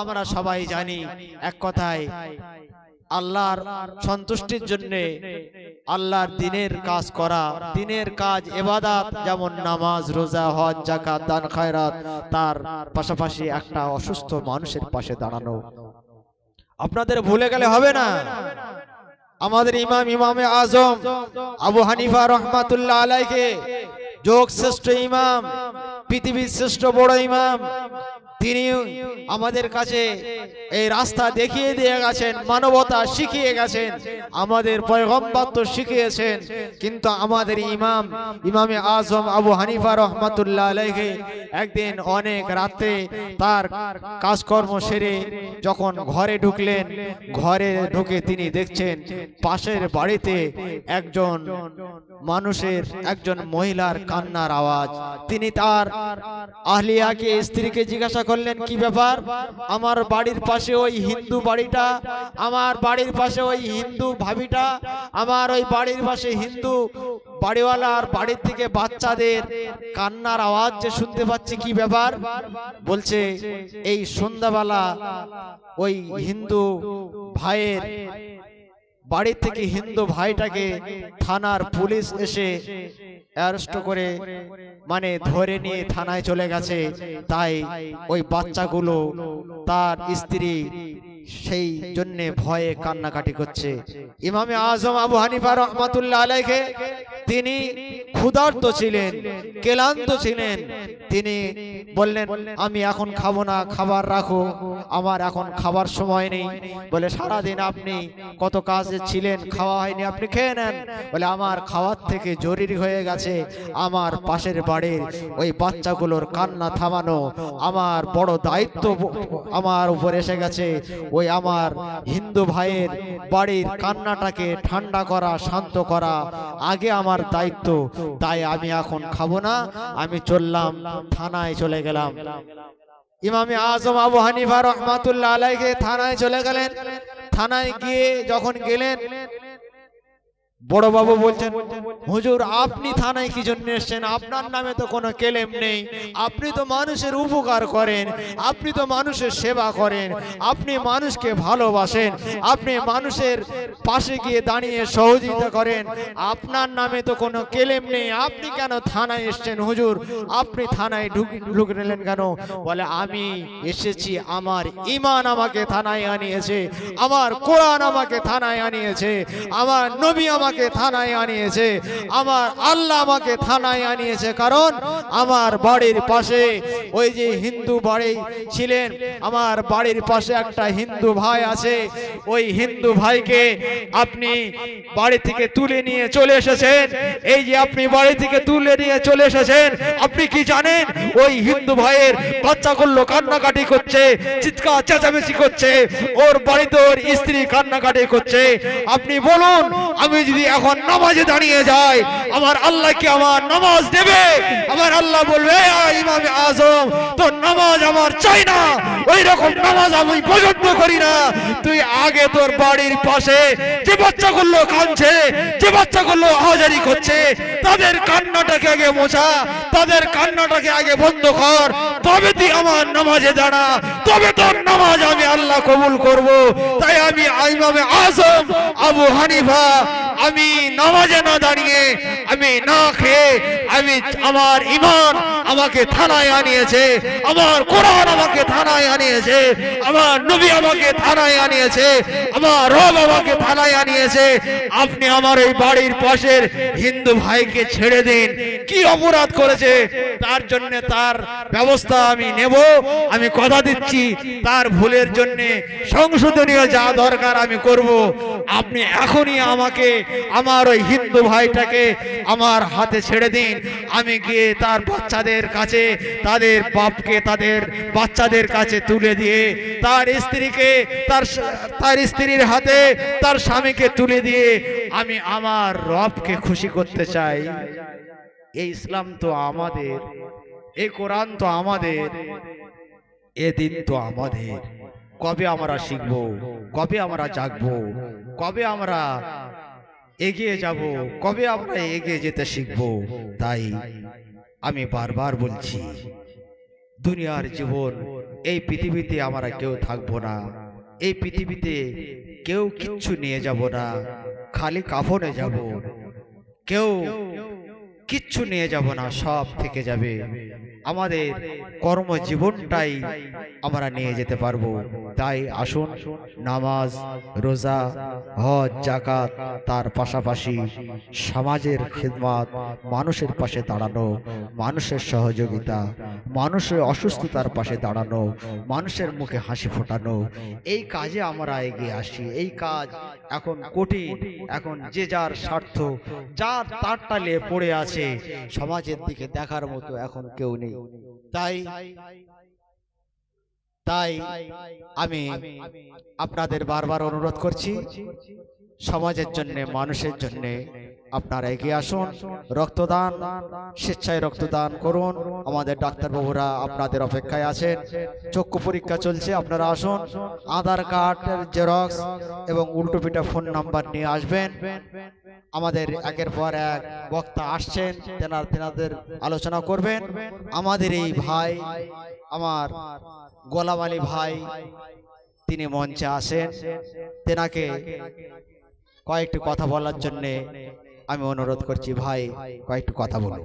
আমরা সবাই জানি এক কথায়, আল্লাহর সন্তুষ্টির জন্য আল্লাহর দিনের কাজ করা, দিনের কাজ এবাদাত, যেমন নামাজ, রোজা, হজ জাকাত দান, খায়রাত, তার পাশাপাশি একটা অসুস্থ মানুষের পাশে দাঁড়ানো। আপনাদের ভুলে গেলে হবে না। আমাদের ইমাম, ইমামে আজম, আবু হানিফা রহমাতুল্লাহ আলাইকে যোগ শ্রেষ্ঠ ইমাম, পৃথিবীর শ্রেষ্ঠ বড় ইমাম তিনি আমাদের কাছে এই রাস্তা দেখিয়ে দিয়ে গেছেন, মানবতা শিখিয়ে গেছেন, আমাদের পয়গম্বর তো শিখিয়েছেন, কিন্তু আমাদের ইমাম, ইমামে আজম আবু হানিফা রহমাতুল্লাহ আলাইকে একদিন অনেক রাতে তার কাজকর্ম সেরে যখন ঘরে ঢুকলেন, ঘরে ঢুকে তিনি দেখছেন পাশের বাড়িতে একজন মানুষের, একজন মহিলার কান্নার আওয়াজ। তিনি তার আহলিয়াকে স্ত্রীকে জিজ্ঞাসা করলেন কি ব্যাপার? আমার বাড়ির পাশে ওই হিন্দু বাড়িটা, আমার বাড়ির পাশে ওই হিন্দু ভাবিটা, আমার ওই বাড়ির পাশে হিন্দু বাড়িওয়ালার বাড়ির থেকে বাচ্চাদের কান্নার আওয়াজ যে শুনতে পাচ্ছি, কি ব্যাপার? বলছে, এই সন্ধ্যাবেলা ওই হিন্দু ভাইয়ের বাড়ি থেকে হিন্দু ভাইটাকে থানার পুলিশ এসে অ্যারেস্ট করে মানে ধরে নিয়ে থানায় চলে গেছে। তাই ওই বাচ্চাগুলো তার স্ত্রী সেই জন্য ভয়ে কান্নাকাটি করছে। ইমামে আজম আবু হানিফা রহমাতুল্লাহ আলাইকে তিনি ক্ষুধার্ত ছিলেন, ক্লান্ত ছিলেন। তিনি বললেন, আমি এখন খাব না, খাবার রাখো। আমার এখন খাবার সময় নেই। বলে, সারাদিন আপনি কত কাজে ছিলেন, খাওয়া হয়নি, আপনি খেয়ে নেন। বলে, আমার খাওয়ার থেকে জরুরি হয়ে গেছে, আমার পাশের বাড়ির ওই বাচ্চাগুলোর কান্না থামানো, আমার বড় দায়িত্ব আমার উপর এসে গেছে। ওই আমার হিন্দু ভাইয়ের বাড়ির কান্নাটাকে ঠান্ডা করা, শান্ত করা, আগে আমার দায়িত্ব তাই আমি এখন খাব না। আমি চললাম থানায় চলে গেলাম। ইমামে আজম আবু হানিফা রহমাতুল্লাহ আলাইকে থানায় চলে গেলেন। থানায় গিয়ে যখন গেলেন বড় বাবু বলছেন, হুজুর, আপনি থানায় কি জন্য এসেছেন? আপনার নামে তো কোনো কেলেম নেই। আপনি তো মানুষের উপকার করেন, আপনি তো মানুষের সেবা করেন, আপনি মানুষকে ভালোবাসেন, আপনি মানুষের পাশে গিয়ে দাঁড়িয়ে সহযোগিতা করেন। আপনার নামে তো কোনো কেলেম নেই। আপনি কেন থানায় এসেছেন, হুজুর? আপনি থানায় ঢুক, ঢুকে নিলেন কেন? বলে, আমি এসেছি, আমার ইমান আমাকে থানায় আনিয়েছে, আমার কোরআন আমাকে থানায় আনিয়েছে, আমার নবী আমাকে থানায় আনিয়েছে। আমার আল্লাহ আমাকে থানায় আনিয়েছে কারণ আমার বাড়ির পাশে ওই যে হিন্দু বাড়ি ছিলেন, আমার বাড়ির পাশে একটা হিন্দু ভাই আছে। ওই হিন্দু ভাইকে আপনি বাড়ি থেকে তুলে নিয়ে চলে এসেছেন। এই যে আপনি বাড়ি থেকে তুলে নিয়ে চলে এসেছেন, আপনি কি জানেন? ওই হিন্দু ভাইয়ের বাচ্চা করল কান্নাকাটি করছে, চিৎকার চেঁচামেচি করছে, ওর বাড়িতে ওর স্ত্রী কান্নাকাটি করছে। আপনি বলুন আমি যদি এখন নামাজে দাঁড়িয়ে যাই, আমার আল্লাহ কি আমার নামাজ দেবে? আমার আল্লাহ বলবে, "এ ইমামে আজম, তোর নামাজ আমার চাই না। ওই রকম নামাজ আমি পছন্দ করি না। তুই আগে তোর বাড়ির পাশে যে বাচ্চাগুলো কাঁদছে, যে বাচ্চাগুলো আহাজারি করছে, তাদের কান্নাটাকে আগে মোছা, তাদের কান্নাটাকে আগে বন্ধ কর তবে তুই আমার নামাজে দাঁড়া। তবে তোর নামাজ আমি আল্লাহ কবুল করব। তাই আমি আইমামে আসম আবু হানিফা, আমি নামাজে না দাঁড়িয়ে, আমি না খেয়ে, আমি আমার ইমান আমাকে থানায় আনিয়েছে, আমার কোরআন আমাকে থানায় আনিয়েছে, আমার নবী আমাকে থানায় আনিয়েছে, আমার রব আমাকে থানায় আনিয়েছে। আপনি আমার এই বাড়ির পাশের হিন্দু ভাইকে ছেড়ে দিন। কি অপরাধ করেছে? তার জন্য তার ব্যবস্থা আমি নেব। আমি কথা দিচ্ছি, তার ভুলের জন্য সংশোধনীয় যা দরকার আমি করব। আপনি এখনই আমাকে, আমার ওই হিন্দু ভাইটাকে আমার হাতে ছেড়ে দিন। আমি গিয়ে তার বাচ্চাদের কাছে, তাদের বাপকে, তাদের বাচ্চাদের কাছে তুলে দিয়ে, তার স্ত্রীকে, তার তার স্ত্রীর হাতে, তার স্বামীকে তুলে দিয়ে আমি আমার রবকে খুশি করতে চাই। এই ইসলাম তো আমাদের এই কোরআন তো আমাদের, এ দিন তো আমাদের। কবে আমরা শিখব, কবে আমরা জাগবো, কবে আমরা এগিয়ে যাব, কবে আমরা এগিয়ে যেতে শিখব, তাই আমি বারবার বলছি, দুনিয়ার জীবন, এই পৃথিবীতে আমরা কেউ থাকব না। এই পৃথিবীতে কেউ কিচ্ছু নিয়ে যাব না, খালি কাফনে যাব। কেউ কিচ্ছু নিয়ে যাব না, সব থেকে যাবে। আমাদের কর্মজীবনটাই আমরা নিয়ে যেতে পারব। তাই আসুন, নামাজ, রোজা, হজ জাকাত তার পাশাপাশি সমাজের খিদমাত, মানুষের পাশে দাঁড়ানো, মানুষের সহযোগিতা, মানুষের অসুস্থতার পাশে দাঁড়ানো, মানুষের মুখে হাসি ফোটানো। এই কাজে আমরা এগিয়ে আসি এই কাজ এখন কঠিন। এখন যে যার স্বার্থ, যার তার টালে পড়ে আছে, সমাজের দিকে দেখার মতো এখন কেউ নেই। তাই তাই আমি আপনাদের বারবার অনুরোধ করছি সমাজের জন্য মানুষের জন্য আপনারা এগিয়ে আসুন। রক্তদান, স্বেচ্ছায় রক্তদান করুন। আমাদের ডাক্তারবাবুরা আপনাদের অপেক্ষায় আছেন। চক্ষু পরীক্ষা চলছে, আপনারা আসুন। আধার কার্ডের জেরক্স এবং উল্টো পিঠা ফোন নাম্বার নিয়ে আসবেন। আমাদের একের পর এক বক্তা আসছেন, তেনার, তেনাদের আলোচনা করবেন। আমাদের এই ভাই, আমার গোলাম আলী ভাই, তিনি মঞ্চে আসেন। তেনাকে কয়েকটি কথা বলার জন্যে আমি অনুরোধ করছি ভাই কয়েকটু কথা বলুন।